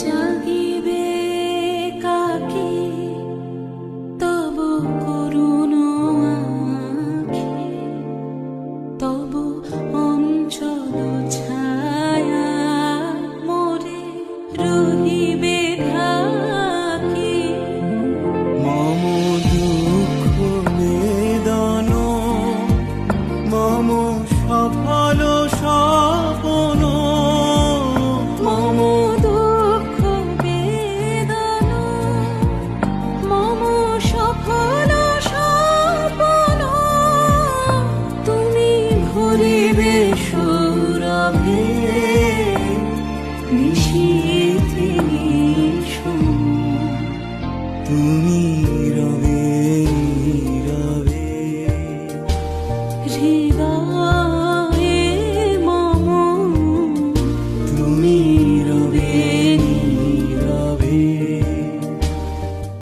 জাগিবে কাকি? তব করুণ আখি, তব অঞ্চল ছায়া মরে রহিবে থাকি মম দুঃখ বেদন, মম সভা তুমি রবে রবে। হৃদয়